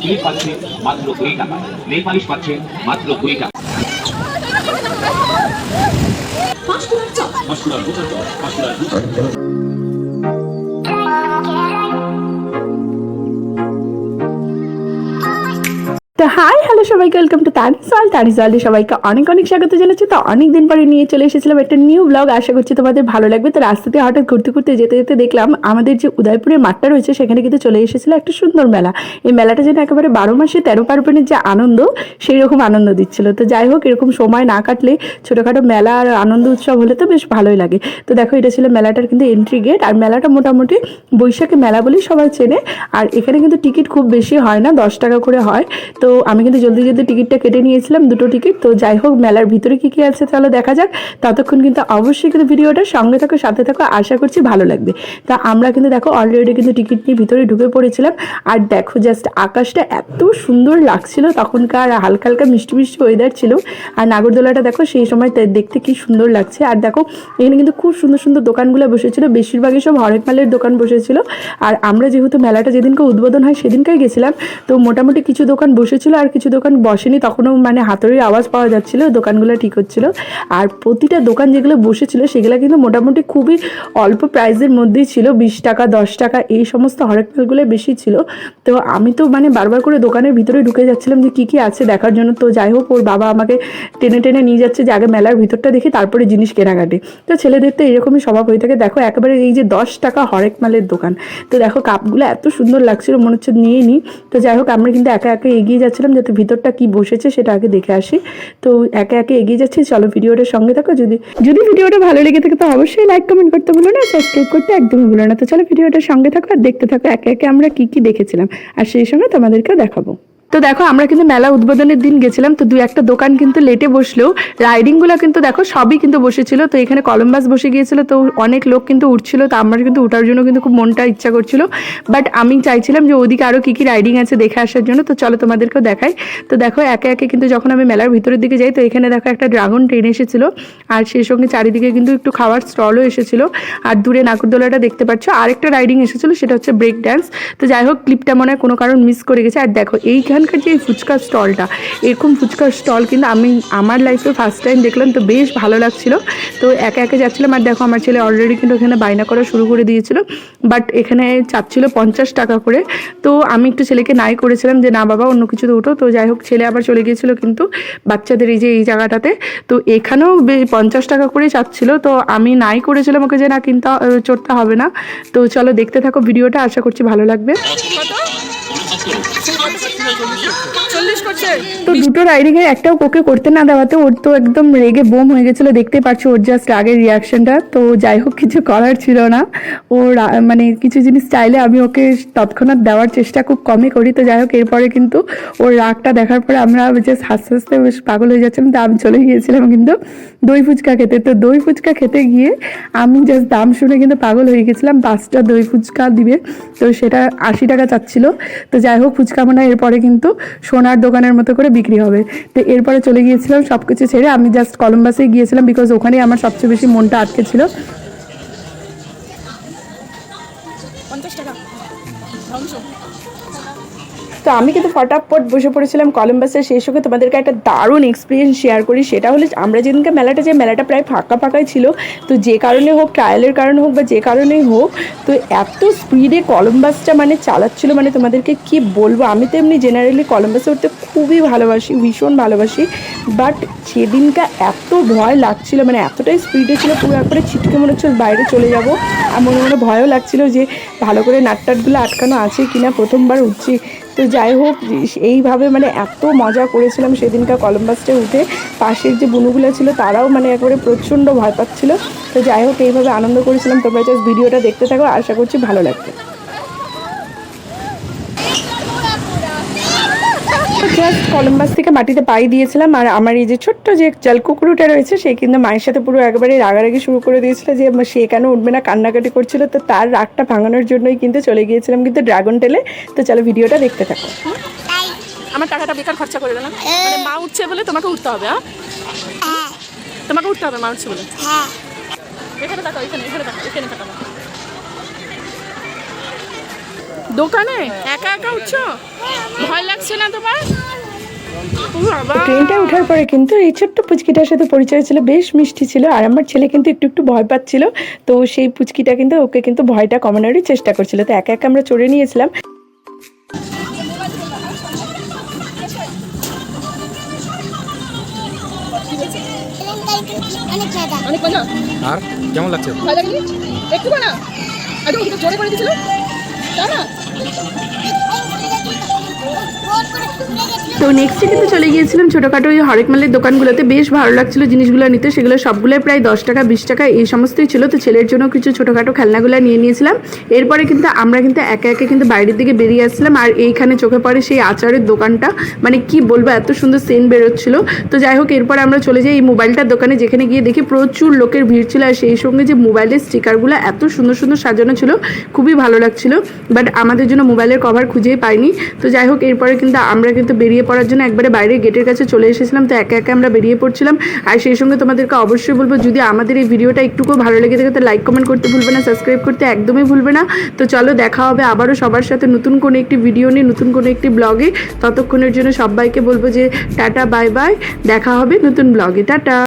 Clip পাচ্ছে মাত্র দুই টাকা। নেল পালিশ পাচ্ছে মাত্র দুই টাকা। চপ তো হাই হ্যালো সবাইকে ওয়েলকাম টু তানিসাল তানিসালে সবাইকে অনেক অনেক স্বাগত জানাচ্ছি। তো অনেক দিন পরে নিয়ে চলে এসেছিলাম একটা নিউ ব্লগ আশা করছি তোমাদের ভালো লাগবে। তো রাস্তাতে হঠাৎ ঘুরতে ঘুরতে যেতে যেতে দেখলাম আমাদের যে উদয়পুরের মাঠটা রয়েছে, সেখানে কিন্তু চলে এসেছিল একটা সুন্দর মেলা। এই মেলাটা যেন একেবারে বারো মাসে তেরো পার্বণের যে আনন্দ সেই রকম আনন্দ দিচ্ছিল। তো যাই হোক, এরকম সময় না কাটলে ছোটোখাটো মেলা আর আনন্দ উৎসব হলে তো বেশ ভালোই লাগে। তো দেখো, এটা ছিল মেলাটার কিন্তু এন্ট্রি গেট আর মেলাটা মোটামুটি বৈশাখী মেলা বলেই সবাই চেনে। আর এখানে কিন্তু টিকিট খুব বেশি হয় না, দশ টাকা করে হয়। তো আমি কিন্তু জলদি জলদি টিকিটটা কেটে নিয়েছিলাম দুটো টিকিট। তো যাই হোক, মেলার ভিতরে কি কি আছে তাহলে দেখা যাক। ততক্ষণ কিন্তু অবশ্যই কিন্তু ভিডিওটা সঙ্গে থাকো, সাথে থাকো, আশা করছি ভালো লাগবে। তা আমরা কিন্তু দেখো অলরেডি কিন্তু টিকিট নিয়ে ভিতরে ঢুকে পড়েছিলাম। আর দেখো জাস্ট আকাশটা এত সুন্দর লাগছিল, তখনকার হালকা হালকা মিষ্টি মিষ্টি ওয়েদার ছিল। আর নাগরদোলাটা দেখো সেই সময় দেখতে কি সুন্দর লাগছে। আর দেখো এখানে কিন্তু খুব সুন্দর সুন্দর দোকানগুলো বসেছিল। বেশিরভাগই সব হরেক মালের দোকান বসেছিল। আর আমরা যেহেতু মেলাটা যেদিনকে উদ্বোধন হয় সেদিনকেই গেছিলাম। তো মোটামুটি কিছু দোকান বসেছিল আর কিছু দোকান বসেনি। তখনও মানে হাতুড়ির আওয়াজ পাওয়া যাচ্ছিল, দোকানগুলো ঠিক হচ্ছিল। আর প্রতিটা দোকান যেগুলো বসেছিল, সেগুলো কিন্তু মোটামুটি খুবই অল্প প্রাইসের মধ্যেই ছিল। বিশ টাকা, দশ টাকা, এই সমস্ত হরেক মালগুলো বেশি ছিল। তো আমি তো মানে বারবার করে দোকানের ভিতরে ঢুকে যাচ্ছিলাম যে কী কী আছে দেখার জন্য। তো যাই হোক, ওর বাবা আমাকে টেনে টেনে নিয়ে যাচ্ছে যে আগে মেলার ভিতরটা দেখি, তারপরে জিনিস কেনাকাটি। তো ছেলেদের তো এরকমই স্বভাব হয়ে থাকে। দেখো একেবারে এই যে দশ টাকা হরেক মালের দোকান। তো দেখো কাপগুলো এত সুন্দর লাগছিল, মনে হচ্ছে নিয়ে নিই। তো যাই হোক, আমরা কিন্তু একা একা এগিয়ে যাচ্ছিলাম যাতে ভিতরটা কি বসেছে সেটা আগে দেখে আসি। তো একে একে এগিয়ে যাচ্ছি, চলো ভিডিওটার সঙ্গে থাকো। যদি যদি ভিডিওটা ভালো লেগে থাকে তো অবশ্যই লাইক কমেন্ট করতে ভুলো না সাবস্ক্রাইব করতে একদমই ভুলো না। তো চলো ভিডিওটার সঙ্গে থাকো আর দেখতে থাকো একে একে আমরা কি কি দেখেছিলাম। আর সেই সঙ্গে তোমাদেরকেও দেখাবো। তো দেখো, আমরা কিন্তু মেলা উদ্বোধনের দিন গেছিলাম, তো দু একটা দোকান কিন্তু লেটে বসলেও রাইডিংগুলো কিন্তু দেখো, সবই কিন্তু বসেছিল, তো এখানে কলম্বাস বসে গিয়েছিল, তো অনেক লোক কিন্তু উঠছিল, তো আমার কিন্তু উঠার জন্য কিন্তু খুব মনটা ইচ্ছা করছিল বাট আমি চাইছিলাম যে ওদিকে আরও কী কী রাইডিং আছে দেখে আসার জন্য, তো চলো তোমাদেরকেও দেখাই। তো দেখো, একে একে কিন্তু যখন আমি মেলার ভিতরের দিকে যাই, তো এখানে দেখো একটা ড্রাগন ট্রেন এসেছিল, আর সেই সঙ্গে চারিদিকে কিন্তু একটু খাওয়ার স্টলও এসেছিল, আর দূরে নাগরদোলাটা দেখতে পাচ্ছ, আরেকটা রাইডিং এসেছিল, সেটা হচ্ছে ব্রেক ড্যান্স তো যাই হোক ক্লিপটা মনে হয় কোনো কারণ মিস করে গেছে, আর দেখো এইখানকার যে ফুচকার স্টলটা, এরকম ফুচকার স্টল কিন্তু আমি, আমার লাইফে ফার্স্ট টাইম দেখলাম, তো বেশ ভালো লাগছিল। তো একে একে যাচ্ছিলাম, আর দেখো আমার ছেলে অলরেডি কিন্তু এখানে বায়না করা শুরু করে দিয়েছিল বাট এখানে চাচ্ছিল পঞ্চাশ টাকা করে। তো আমি একটু ছেলেকে নাই করেছিলাম যে, না বাবা, অন্য কিছুতে উঠো তো যাই হোক, ছেলে আবার চলে গিয়েছিল কিন্তু বাচ্চাদের এই যে, এই জায়গাটাতে। তো এখানেও পঞ্চাশ টাকা করে চাচ্ছিল, তো আমি নাই করেছিলাম ওকে যে, না, কিনতে চড়তে হবে না। তো চলো দেখতে থাকো ভিডিওটা, আশা করছি ভালো লাগবে। তো দুটো রাইডিং এর একটাও ওকে করতে না দেওয়াতে ওর তো একদম রেগে বোম হয়ে গেছিল দেখতে পাচ্ছ ওর জাস্ট আগের রিয়াকশনটা তো যাই হোক, কিছু করার ছিল না। ওর মানে কিছু জিনিস চাইলে আমি ওকে তৎক্ষণাৎ দেওয়ার চেষ্টা খুব কমই করি। তো যাই হোক, এরপরে কিন্তু ওর রাগটা দেখার পরে আমরা জাস্ট হাসতে হাসতে বেশ পাগল হয়ে যাচ্ছিলাম তো আমি চলে গিয়েছিলাম কিন্তু দই ফুচকা খেতে। তো দই ফুচকা খেতে গিয়ে আমি জাস্ট দাম শুনে কিন্তু পাগল হয়ে গেছিলাম, পাঁচটা দই ফুচকা দিবে। তো সেটা আশি টাকা চাচ্ছিল। তো যাই হোক, ফুচকা মনে এরপরে কিন্তু সোনার দোকানের মতো করে বিক্রি হবে। তো এরপরে চলে গিয়েছিলাম সব কিছু ছেড়ে। আমি জাস্ট কলম্বাসে গিয়েছিলাম বিকজ ওখানেই আমার সবচেয়ে বেশি মনটা আটকে ছিল। তো আমি কিন্তু ফটাফট বসে পড়েছিলাম কলম্বাসের সেই সঙ্গে তোমাদেরকে একটা দারুণ এক্সপিরিয়েন্স শেয়ার করি। সেটা হলে আমরা যেদিনকে মেলাটা, যে মেলাটা প্রায় ফাঁকা ফাঁকাই ছিল, তো যে কারণে হোক ট্রায়ালের কারণে হোক বা যে কারণেই হোক, তো এত স্পিডে কলম্বাসটা মানে চালাচ্ছিল মানে তোমাদেরকে কি বলব? আমি তো এমনি জেনারেলি কলম্বাসে উঠতে খুবই ভালোবাসি, ভীষণ ভালোবাসি। বাট সেদিনকা এত ভয় লাগছিল মানে এতটাই স্পিডে ছিল, পুরো একবারে ছিটকে মনে হচ্ছে বাইরে চলে যাব। মনে মনে ভয়ও লাগছিল যে ভালো করে নাটটাটগুলো আটকানো আছে কিনা, প্রথমবার উঠছি। তো যাই হোক, এইভাবে মানে এত মজা করেছিলাম সেদিনকার কলম্বাসটে উঠে। পাশের যে বুনুগুলো ছিল তারাও মানে একবারে প্রচণ্ড ভয় পাচ্ছিলো। তো যাই হোক, এইভাবে আনন্দ করেছিলাম। তোমরা জাস্ট ভিডিওটা দেখতে থাকো, আশা করছি ভালো লাগবে। জাস্ট কলম্বাস থেকে মাটিতে পাই দিয়েছিলাম আর আমার এই যে ছোট্ট যে জল কুকুরটা রয়েছে সে কিন্তু মায়ের সাথে পুরো একবারে রাগারাগি শুরু করে দিয়েছিল যে সে কেন উঠবে না কান্নাকাটি করছিল। তো তার রাগটা ভাঙানোর জন্যই কিন্তু চলে গিয়েছিলাম কিন্তু ড্রাগন টেলে। তো চলো ভিডিওটা দেখতে থাকো। আমার টাকাটা বেকার খরচা করে দিলাম। মানে মা উঠছে বলে তোমাকে উঠতে হবে হ্যাঁ? তোমাকে উঠতে হবে মা উঠছে বলে। এখানে থাকো এখানে এখানে থাকো এখানে থাকো দোকানে? একা একা উঠছো? ভয় লাগছে না তোমার? ট্রেনটা ওঠার পরে কিন্তু এই ছোট্ট পুচকিটার সাথে পরিচয় ছিল বেশ মিষ্টি ছিল আর আমার ছেলে কিন্তু একটু একটু ভয় পাচ্ছিল। তো সেই পুচকিটা কিন্তু ওকে কিন্তু ভয়টা কমানোরই চেষ্টা করছিল। তো একা একা আমরা চড়ে নিয়েছিলাম। আর কেমন লাগছে? লাগেনি? একটু না জোরে করে করে তো নেক্সট নেক্সটে কিন্তু চলে গিয়েছিলাম ছোটোখাটো ওই হরেক মালের দোকানগুলোতে। বেশ ভালো লাগছিল জিনিসগুলো নিতে। সেগুলো সবগুলোই প্রায় দশ টাকা, বিশ টাকা, এই সমস্তই ছিল। তো ছেলের জন্য কিছু ছোটোখাটো খেলনাগুলো নিয়ে নিয়েছিলাম। এরপরে কিন্তু আমরা কিন্তু একে একে কিন্তু বাইরের দিকে বেরিয়ে আসছিলাম। আর এইখানে চোখে পড়ে সেই আচারের দোকানটা। মানে কি বলব, এত সুন্দর সেন বেরোচ্ছিল। তো যাই হোক, এরপরে আমরা চলে যাই এই মোবাইলটার দোকানে, যেখানে গিয়ে দেখি প্রচুর লোকের ভিড় ছিল। আর সেই সঙ্গে যে মোবাইলের স্টিকারগুলো এত সুন্দর সুন্দর সাজানো ছিল, খুবই ভালো লাগছিল। বাট আমাদের জন্য মোবাইলের কভার খুঁজেই পাইনি। তো যাই হোক, এরপরে কিন্তু আমরা কিন্তু বেরিয়ে পড়ার জন্য একবারে বাইরে গেটের কাছে চলে এসেছিলাম, তো একে একে আমরা বেরিয়ে পড়ছিলাম। আর সেই সঙ্গে তোমাদেরকে অবশ্যই বলব, যদি আমাদের এই ভিডিওটা একটুকু ভালো লেগে থাকে তো লাইক কমেন্ট করতে ভুলবে না সাবস্ক্রাইব করতে একদমই ভুলবে না। তো চলো, দেখা হবে আবারও সবার সাথে নতুন কোনো একটি ভিডিও নিয়ে, নতুন কোনো একটি ব্লগে ততক্ষণের জন্য সবাইকে বলব যে, টাটা বাই বাই দেখা হবে নতুন ব্লগে টাটা।